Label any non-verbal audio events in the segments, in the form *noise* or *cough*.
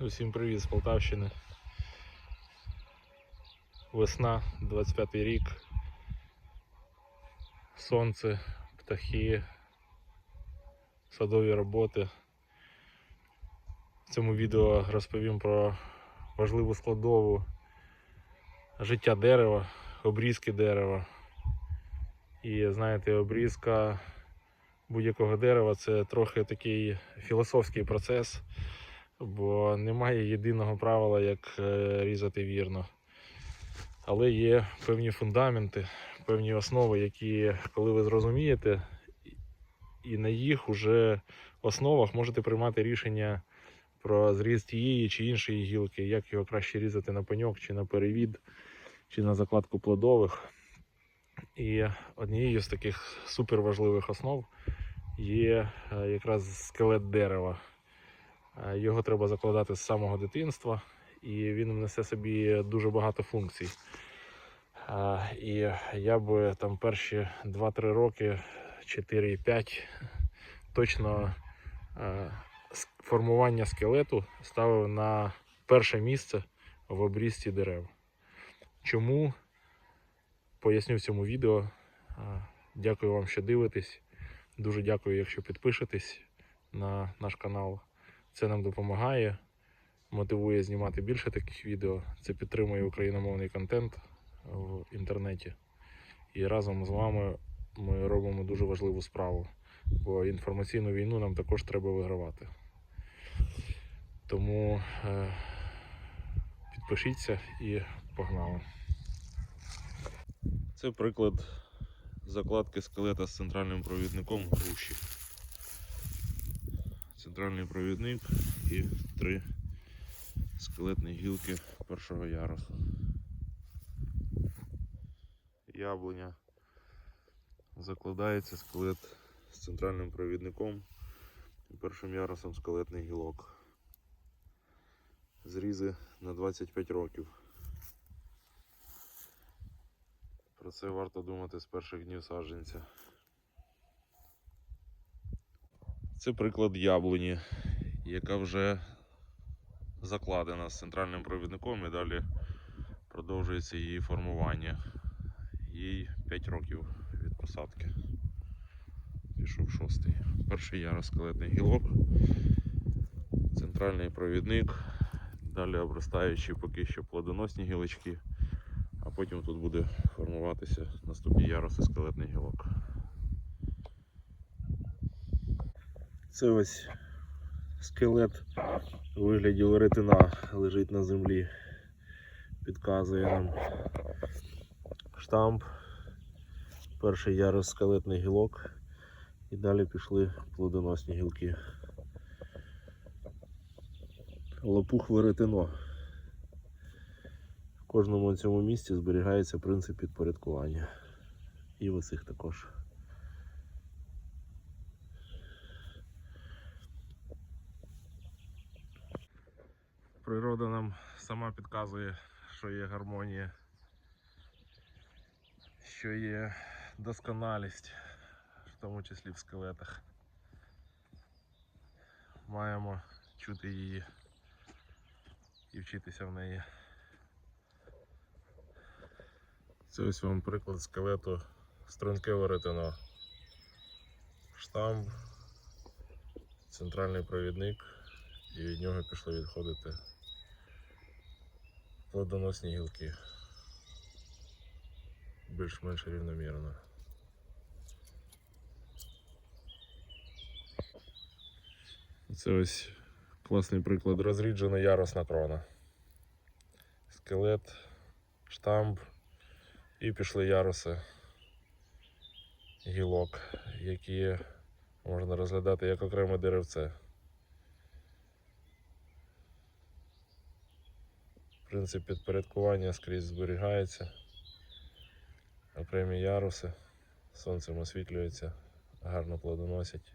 Усім привіт з Полтавщини. Весна, 25 рік. Сонце, птахи, садові роботи. В цьому відео розповім про важливу складову життя дерева, обрізки дерева. І знаєте, обрізка будь-якого дерева це трохи такий філософський процес бо немає єдиного правила, як е, різати вірно. Але є певні фундаменти, певні основи, які, коли ви зрозумієте, і на їх уже основах можете приймати рішення про зріз тієї чи іншої гілки, як його краще різати на пеньок, чи на перевід, чи на закладку плодових. І однією з таких суперважливих основ є е, якраз скелет дерева. Е, Його треба закладати з самого дитинства, і він несе собі дуже багато функцій. Е, І я би там перші 2-3 роки, 4-5, точно е, формування скелету ставив на перше місце в обрізці дерев. Чому? Поясню в цьому відео. Дякую вам, що дивитесь. Дуже дякую, якщо підпишетесь на наш канал. Це нам допомагає, мотивує знімати більше таких відео. Це підтримує україномовний контент в інтернеті. І разом з вами ми робимо дуже важливу справу, бо інформаційну війну нам також треба вигравати. Тому е, підпишіться і погнали. Це приклад закладки скелета з центральним провідником груші центральний провідник і три скелетні гілки першого ярусу. Яблуня. Закладається скелет з центральним провідником і першим ярусом скелетний гілок. Зрізи на 25 років. Про це варто думати з перших днів саджанця. Це приклад яблуні, яка вже закладена з центральним провідником і далі продовжується її формування. Їй 5 років від посадки. Пішов шостий. Перший ярус скелетний гілок, центральний провідник, далі обростаючі поки що плодоносні гілочки, а потім тут буде формуватися наступні яруси скелетний гілок. Це ось скелет у вигляді веретена лежить на землі. Підказує нам штамп, перший ярус скелетний гілок і далі пішли плодоносні гілки. Лопух веретено. В кожному цьому місці зберігається принцип підпорядкування. І в оцих також. Природа нам сама підказує, що є гармонія, що є досконалість, в тому числі в скелетах. Маємо чути її і вчитися в неї. Це ось вам приклад скелету струнке веретено. Штамп, центральний провідник і від нього пішли відходити плодоносні гілки. Більш-менш рівномірно. Це ось класний приклад розріджена ярусна крона. Скелет, штамп і пішли яруси гілок, які можна розглядати як окреме деревце. Принцип підпорядкування скрізь зберігається. Окремі яруси сонцем освітлюються, гарно плодоносять.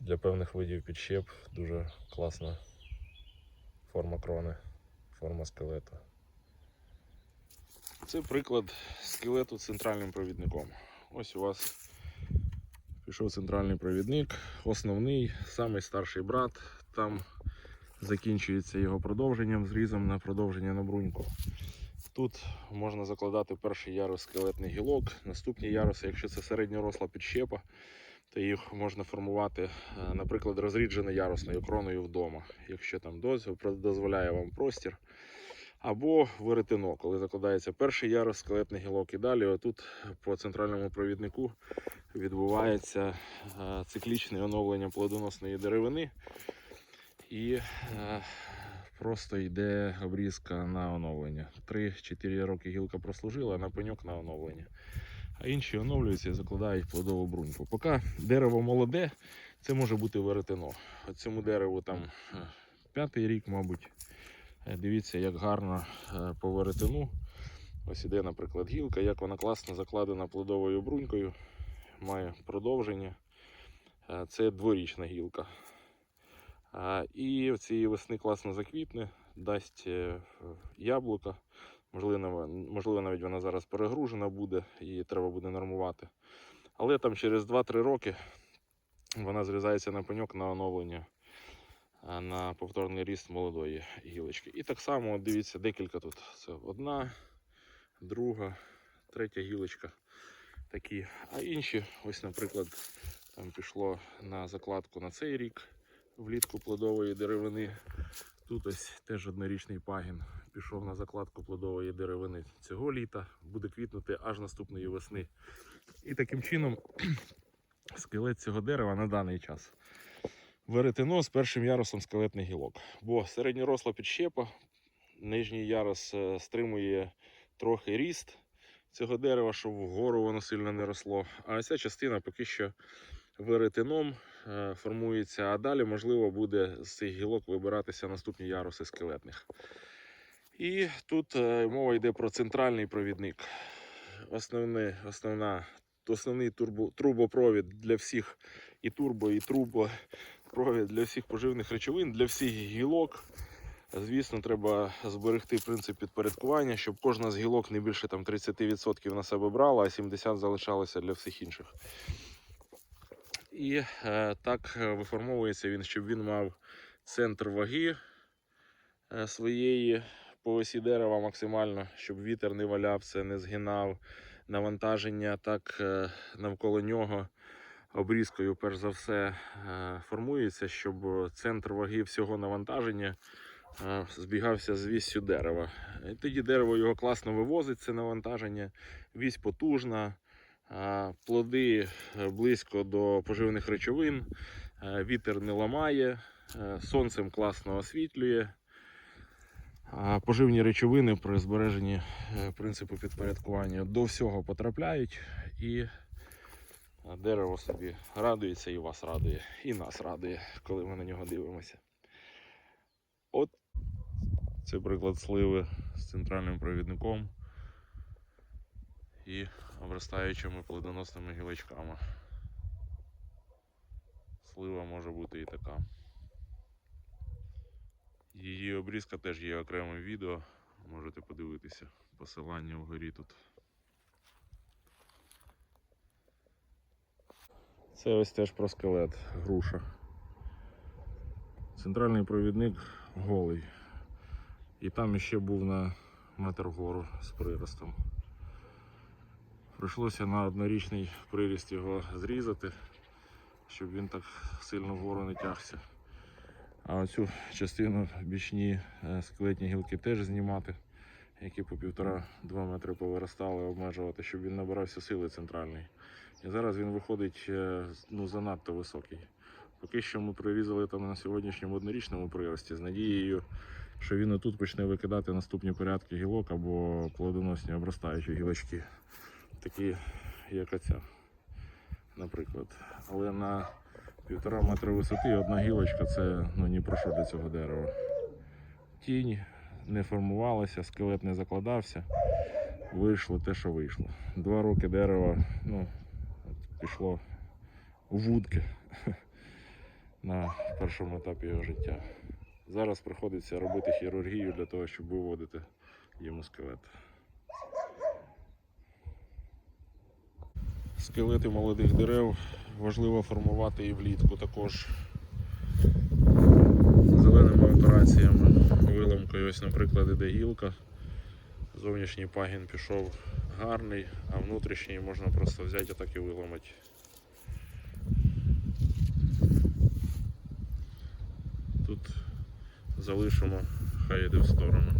Для певних видів підщеп дуже класна форма крони, форма скелету. Це приклад скелету з центральним провідником. Ось у вас пішов центральний провідник, основний, самий старший брат. Там закінчується його продовженням, зрізом на продовження на бруньку. Тут можна закладати перший ярус скелетний гілок, наступні яруси, якщо це середньоросла підщепа, то їх можна формувати, е, наприклад, розрідженою ярусною кроною вдома, якщо там доз- дозволяє вам простір. Або веретено, коли закладається перший ярус, скелетний гілок, і далі отут по центральному провіднику відбувається е, циклічне оновлення плодоносної деревини. І е, просто йде обрізка на оновлення. 3-4 роки гілка прослужила, на пеньок на оновлення. А інші оновлюються і закладають плодову бруньку. Поки дерево молоде, це може бути веретено. Цьому дереву там е, п'ятий рік, мабуть. Е, Дивіться, як гарно е, по веретену. Ось іде, наприклад, гілка, як вона класно закладена плодовою брунькою, має продовження. Це дворічна гілка. І цієї весни класно заквітне, дасть е, яблука. Можливо, навіть вона зараз перегружена буде, її треба буде нормувати. Але там через 2-3 роки вона зрізається на пеньок на оновлення, на повторний ріст молодої гілочки. І так само, дивіться, декілька тут. Це одна, друга, третя гілочка. Такі. А інші, ось, наприклад, там пішло на закладку на цей рік влітку плодової деревини. Тут ось теж однорічний пагін пішов на закладку плодової деревини цього літа, буде квітнути аж наступної весни. І таким чином *clears throat* скелет цього дерева на даний час. Веретено з першим ярусом скелетний гілок. Бо середньоросла підщепа, нижній ярус е, стримує трохи ріст цього дерева, щоб вгору воно сильно не росло. А ця частина поки що веретеном е, формується, а далі, можливо, буде з цих гілок вибиратися наступні яруси скелетних. І тут е, мова йде про центральний провідник. Основне, основна, основний турбо, трубопровід для всіх і турбо, і трубопровід для всіх поживних речовин, для всіх гілок. Звісно, треба зберегти принцип підпорядкування, щоб кожна з гілок не більше там, 30% на себе брала, а 70% залишалося для всіх інших. І е, так е, виформовується він, щоб він мав центр ваги е, своєї по осі дерева максимально, щоб вітер не валявся, не згинав навантаження так навколо нього. Обрізкою, перш за все, формується, щоб центр ваги всього навантаження збігався з віссю дерева. І тоді дерево його класно вивозить, це навантаження, вісь потужна, плоди е, близько до поживних речовин, е, вітер не ламає, е, сонцем класно освітлює. Поживні речовини при збереженні принципу підпорядкування до всього потрапляють і дерево собі радується і вас радує, і нас радує, коли ми на нього дивимося. От це приклад сливи з центральним провідником і обростаючими плодоносними гілочками. Слива може бути і така. Її обрізка теж є окреме відео, можете подивитися. Посилання вгорі тут. Це ось теж про скелет, груша. Центральний провідник голий. І там ще був на метр вгору з приростом. Прийшлося на однорічний приріст його зрізати, щоб він так сильно вгору не тягся. А оцю частину бічні е, скелетні гілки теж знімати, які по півтора-два метри повиростали, обмежувати, щоб він набирався сили центральної. І зараз він виходить е, ну, занадто високий. Поки що ми прирізали там на сьогоднішньому однорічному прирості з надією, що він отут почне викидати наступні порядки гілок або плодоносні обростаючі гілочки, такі як оця, наприклад. Але на півтора метра висоти одна гілочка це ну, ні про що для цього дерева. Тінь не формувалася, скелет не закладався. Вийшло те, що вийшло. Два роки дерева ну, пішло у вудки *laughs* на першому етапі його життя. Зараз приходиться робити хірургію для того, щоб виводити йому скелет. Скелети молодих дерев важливо формувати і влітку також зеленими операціями. виламкою. Ось, наприклад, іде гілка. Зовнішній пагін пішов гарний, а внутрішній можна просто взяти так і виламати. Тут залишимо, хай йде в сторону.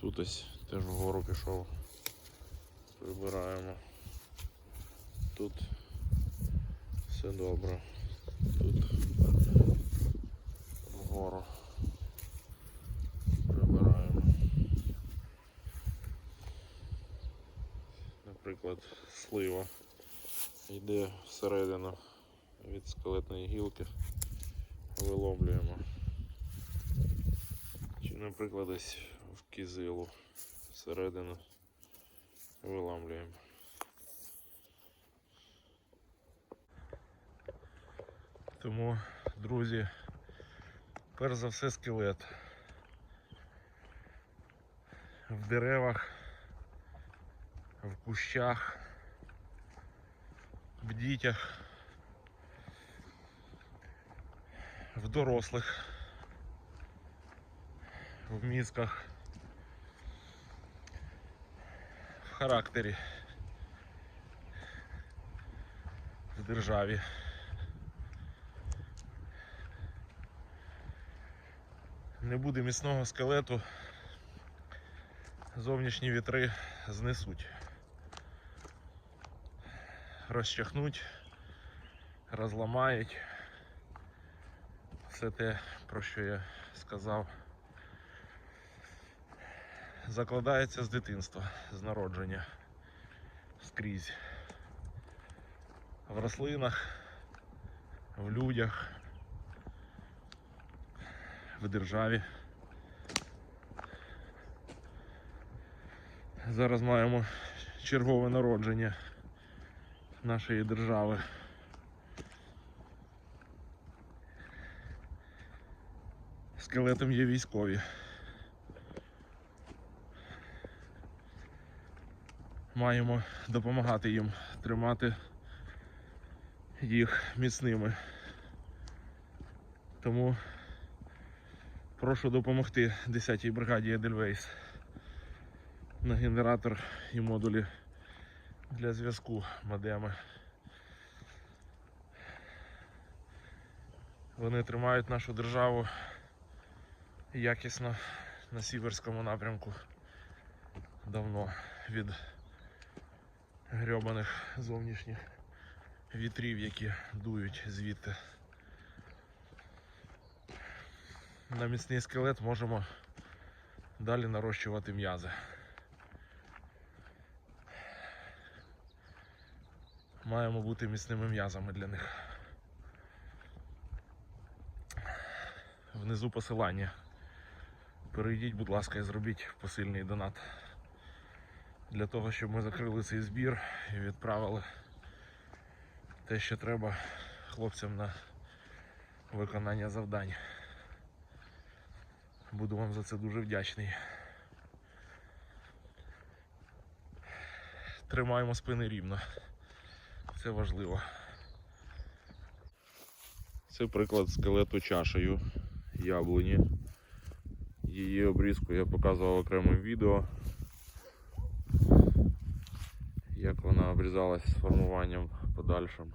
Тут ось теж вгору пішов. Прибираємо. Тут все добре. Тут вгору. Прибираємо. Наприклад, слива йде всередину від скелетної гілки, виломлюємо. Чи, наприклад, десь в кізилу всередину виламлюємо. Тому, друзі, перш за все скелет. В деревах, в кущах, в дітях, в дорослих, в мізках, в характері, в державі. Не буде міцного скелету, зовнішні вітри знесуть. Розчахнуть, розламають. Все те, про що я сказав, закладається з дитинства, з народження, скрізь. В рослинах, в людях в державі. Зараз маємо чергове народження нашої держави. Скелетом є військові. Маємо допомагати їм тримати їх міцними. Тому Прошу допомогти 10-й бригаді Edelweiss на генератор і модулі для зв'язку модеми. Вони тримають нашу державу якісно на сіверському напрямку давно від грьобаних зовнішніх вітрів, які дують звідти. на міцний скелет можемо далі нарощувати м'язи. Маємо бути міцними м'язами для них. Внизу посилання. Перейдіть, будь ласка, і зробіть посильний донат для того, щоб ми закрили цей збір і відправили те, що треба хлопцям на виконання завдань. Буду вам за це дуже вдячний. Тримаємо спини рівно. Це важливо. Це приклад скелету чашею яблуні. Її обрізку я показував окремим відео. Як вона обрізалась з формуванням подальшим.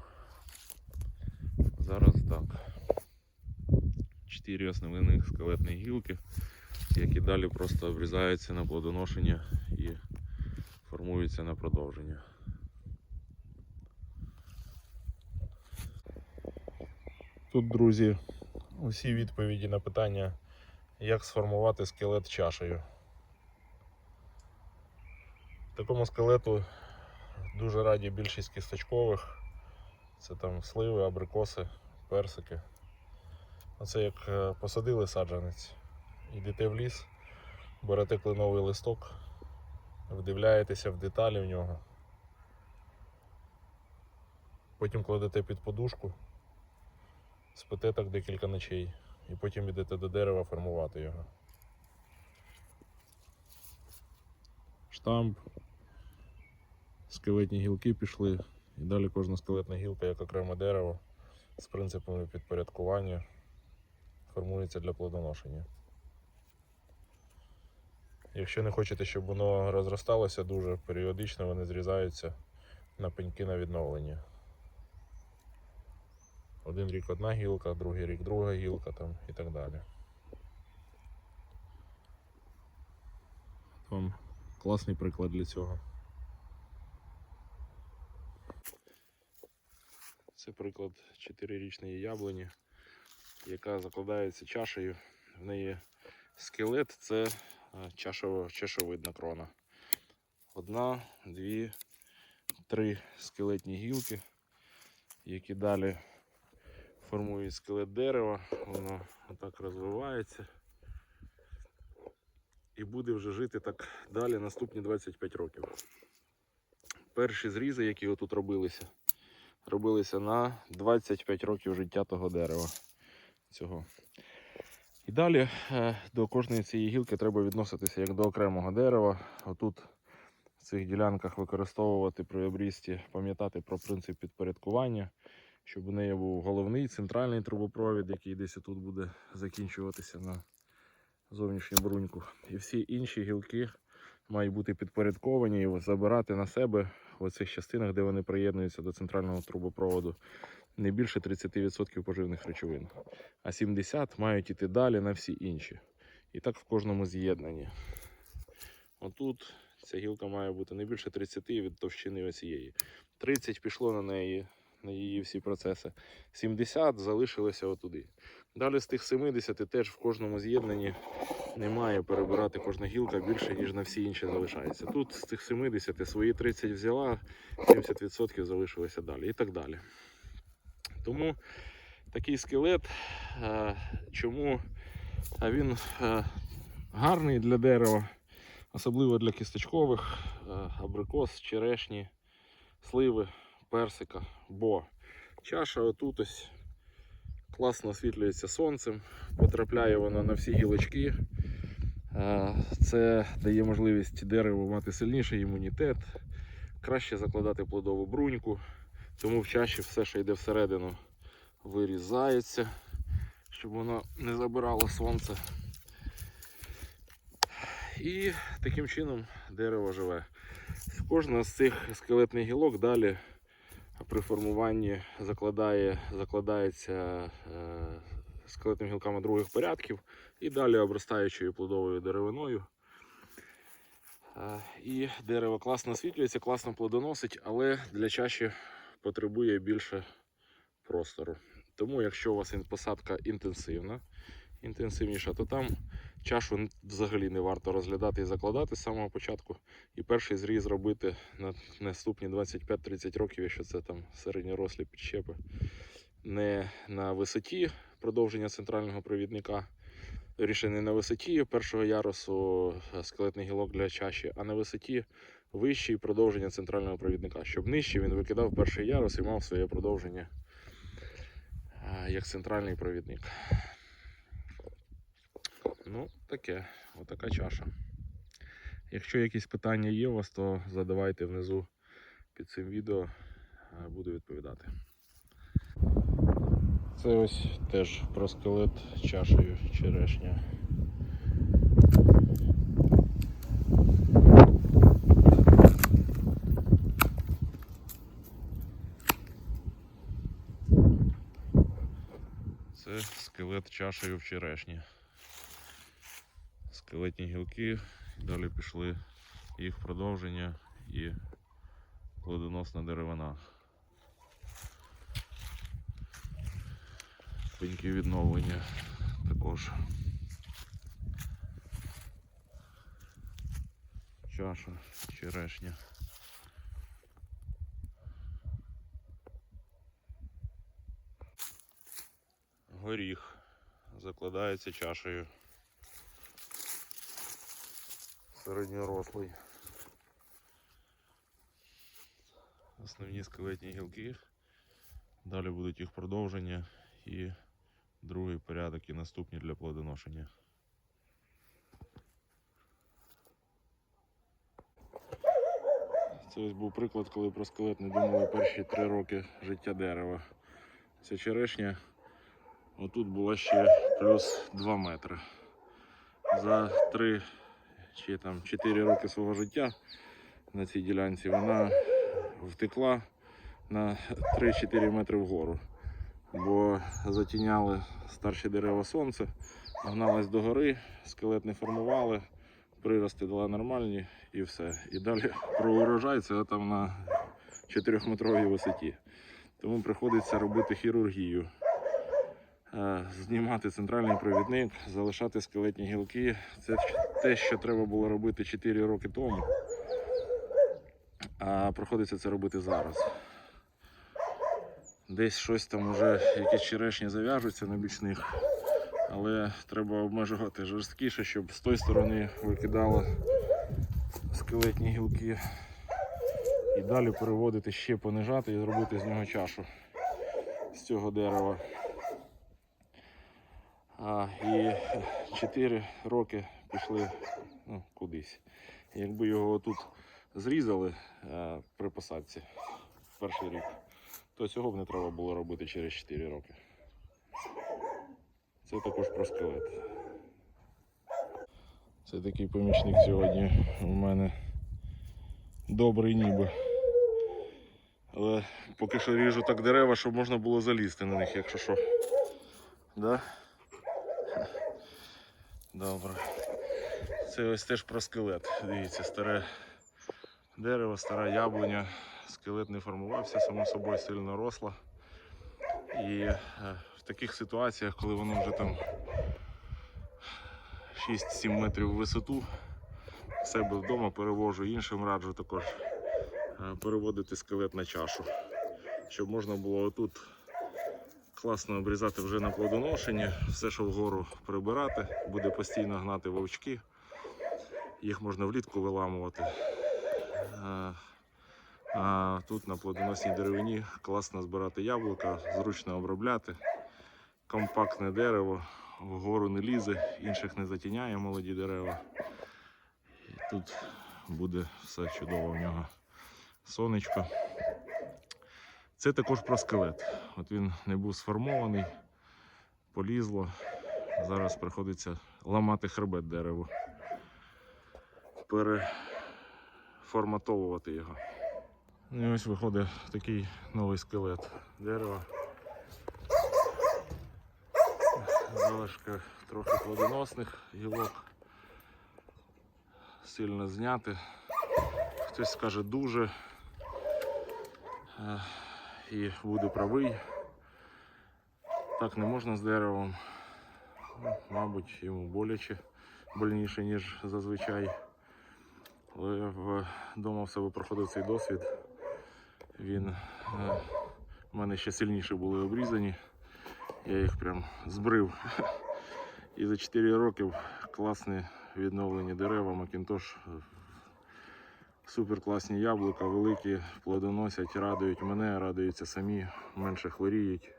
Зараз так чотири основних скелетні гілки, які далі просто обрізаються на плодоношення і формуються на продовження. Тут, друзі, усі відповіді на питання, як сформувати скелет чашею. Такому скелету дуже раді більшість кісточкових. Це там сливи, абрикоси, персики. Оце як е, посадили саджанець, йдете в ліс, берете кленовий листок, вдивляєтеся в деталі в нього. Потім кладете під подушку, спите так декілька ночей і потім йдете до дерева формувати його. Штамп, скелетні гілки пішли, і далі кожна скелетна гілка як окреме дерево з принципами підпорядкування формується для плодоношення. Якщо не хочете, щоб воно розросталося дуже, періодично вони зрізаються на пеньки на відновлення. Один рік одна гілка, другий рік друга гілка там і так далі. Вам класний приклад для цього. Це приклад 4-річної яблуні, яка закладається чашею. В неї скелет це е, чашово, чашовидна крона. Одна, дві, три скелетні гілки, які далі формують скелет дерева, воно отак розвивається. І буде вже жити так далі наступні 25 років. Перші зрізи, які отут робилися, робилися на 25 років життя того дерева. Цього. І далі е, до кожної цієї гілки треба відноситися як до окремого дерева. Отут в цих ділянках використовувати при обрізці, пам'ятати про принцип підпорядкування, щоб у неї був головний центральний трубопровід, який десь тут буде закінчуватися на зовнішню бруньку. І всі інші гілки мають бути підпорядковані і забирати на себе в оцих частинах, де вони приєднуються до центрального трубопроводу, не більше 30% поживних речовин. А 70% мають іти далі на всі інші. І так в кожному з'єднанні. Отут ця гілка має бути не більше 30 від товщини оцієї. 30 пішло на неї, на її всі процеси. 70 залишилося отуди. Далі з тих 70 теж в кожному з'єднанні не має перебирати кожна гілка більше, ніж на всі інші залишається. Тут з тих 70 свої 30 взяла, 70% залишилося далі і так далі. Тому такий скелет, е, чому А він е, гарний для дерева, особливо для кісточкових, е, абрикос, черешні, сливи, персика, бо чаша отут ось класно освітлюється сонцем, потрапляє вона на всі гілочки. Це дає можливість дереву мати сильніший імунітет, краще закладати плодову бруньку, тому в чаші все, що йде всередину, вирізається, щоб воно не забирало сонце. І таким чином дерево живе. Кожна з цих скелетних гілок далі при формуванні закладає, закладається е, скелетними гілками других порядків і далі обростаючою плодовою деревиною. Е, І дерево класно освітлюється, класно плодоносить, але для чаші потребує більше простору. Тому, якщо у вас посадка інтенсивна, інтенсивніша, то там чашу взагалі не варто розглядати і закладати з самого початку. І перший зріз робити на наступні 25-30 років, якщо це там середньорослі підщепи. Не на висоті продовження центрального провідника, Вірніше, не на висоті першого ярусу е, скелетних гілок для чаші, а на висоті вищий продовження центрального провідника. Щоб нижче він викидав перший ярус і мав своє продовження е, як центральний провідник. Ну, таке, отака чаша. Якщо якісь питання є у вас, то задавайте внизу під цим відео, е, буду відповідати. Це ось теж про скелет чашею черешня. Це скелет чашею в черешні. Скелетні гілки, далі пішли їх продовження і плодоносна деревина. Пеньки відновлення також. Чаша, черешня. Горіх закладається чашею. Середньорослий. Основні скелетні гілки. Далі будуть їх продовження і другий порядок і наступні для плодоношення. Це ось був приклад, коли про скелет не думали перші три роки життя дерева. Ця черешня Отут було ще плюс 2 метри. За 3 чи там 4 роки свого життя на цій ділянці вона втекла на 3-4 метри вгору, бо затіняли старші дерева сонце, гналась до гори, скелет не формували, прирости дала нормальні і все. І далі про урожай це там на 4-метровій висоті. Тому приходиться робити хірургію. Е, Знімати центральний провідник, залишати скелетні гілки. Це те, що треба було робити 4 роки тому. А приходиться це робити зараз. Десь щось там уже, якісь черешні зав'яжуться на бічних, але треба обмежувати жорсткіше, щоб з тої сторони викидало скелетні гілки. І далі переводити ще понижати і зробити з нього чашу з цього дерева. А, і 4 роки пішли ну, кудись. Якби його тут зрізали е, при посадці перший рік, то цього б не треба було робити через 4 роки. Це також про скелет. Це такий помічник сьогодні у мене добрий ніби. Але поки що ріжу так дерева, щоб можна було залізти на них, якщо що. Да? Добре. Це ось теж про скелет. Дивіться, старе дерево, стара яблуня. Скелет не формувався, само собою сильно росла. І е, в таких ситуаціях, коли воно вже там 6-7 метрів в висоту, себе вдома перевожу, іншим раджу також е, переводити скелет на чашу, щоб можна було отут класно обрізати вже на плодоношенні, все, що вгору прибирати, буде постійно гнати вовчки. Їх можна влітку виламувати. А, а тут на плодоносній деревині класно збирати яблука, зручно обробляти. Компактне дерево, вгору не лізе, інших не затіняє молоді дерева. І тут буде все чудово в нього. Сонечко. Це також про скелет. От він не був сформований, полізло. Зараз приходиться ламати хребет дереву, переформатовувати його. І ось виходить такий новий скелет дерева. Залишки трохи плодоносних гілок. Сильно зняти. Хтось скаже дуже. Е, і буде правий. Так не можна з деревом. Ну, Мабуть, йому боляче, больніше, ніж зазвичай. Але вдома в себе проходив цей досвід. Він е, в мене ще сильніше були обрізані. Я їх прям збрив. І за 4 роки класні відновлені дерева, Макінтош Супер класні яблука, великі, плодоносять, радують мене, радуються самі, менше хворіють.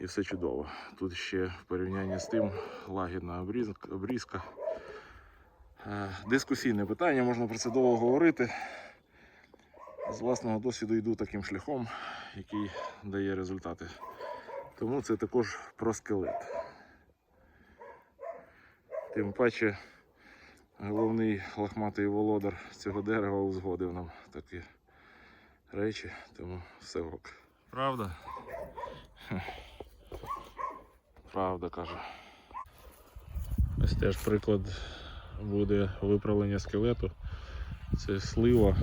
І все чудово. Тут ще в порівнянні з тим лагідна обрізка. Е, Дискусійне питання, можна про це довго говорити. З власного досвіду йду таким шляхом, який дає результати. Тому це також про скелет. Тим паче головний лохматий володар цього дерева узгодив нам такі речі, тому все ок. Правда? Правда каже. Ось теж приклад буде виправлення скелету. Це слива,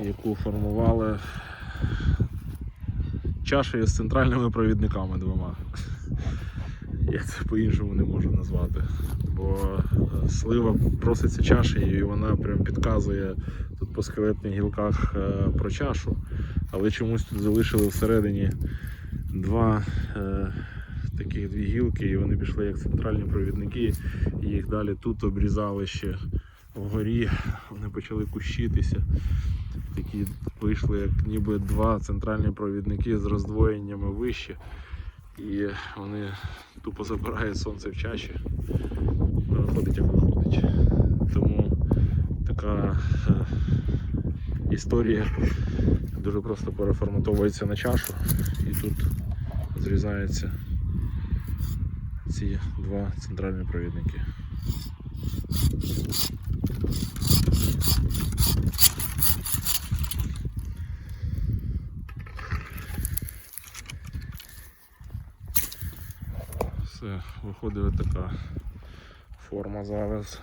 яку формували чашею з центральними провідниками двома. Я це по-іншому не можу назвати. Бо е, слива проситься чашею і вона прям підказує тут по скелетних гілках е, про чашу. Але чомусь тут залишили всередині два е, таких дві гілки, і вони пішли як центральні провідники. І їх далі тут обрізали ще вгорі. Вони почали кущитися. Такі вийшли як ніби два центральні провідники з роздвоєннями вище. І вони тупо забирають сонце в чаші. Виходить як виходить. Тому така е, історія дуже просто переформатовується на чашу і тут зрізаються ці два центральні провідники. Все, виходить така форма зараз.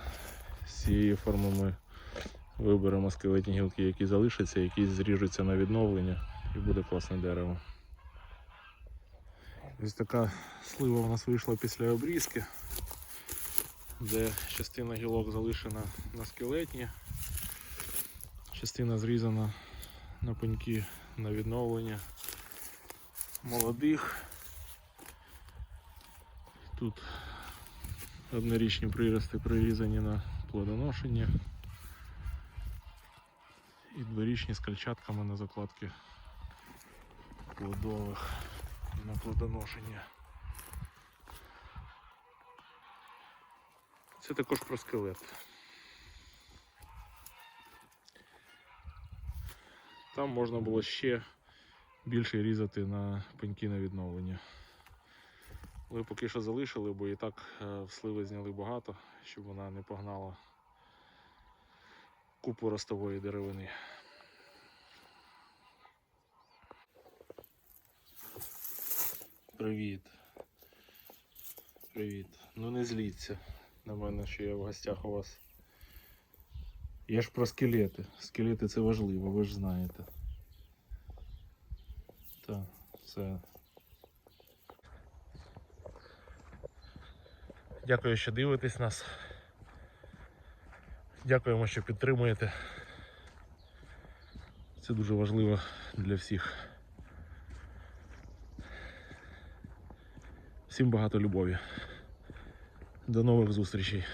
З цієї форми ми виберемо скелетні гілки, які залишаться, які зріжуться на відновлення і буде класне дерево. Ось така слива у нас вийшла після обрізки, де частина гілок залишена на скелетні, частина зрізана на пеньки на відновлення молодих. Тут однорічні прирости прирізані на плодоношення і дворічні з кальчатками на закладки плодових на плодоношення. Це також про скелет. Там можна було ще більше різати на пеньки на відновлення. Але поки що залишили, бо і так е, в сливи зняли багато, щоб вона не погнала купу ростової деревини. Привіт. Привіт. Ну не зліться на мене, що я в гостях у вас. Я ж про скелети. Скелети це важливо, ви ж знаєте. Так, це. Дякую, що дивитесь нас. Дякуємо, що підтримуєте. Це дуже важливо для всіх. Всім багато любові. До нових зустрічей.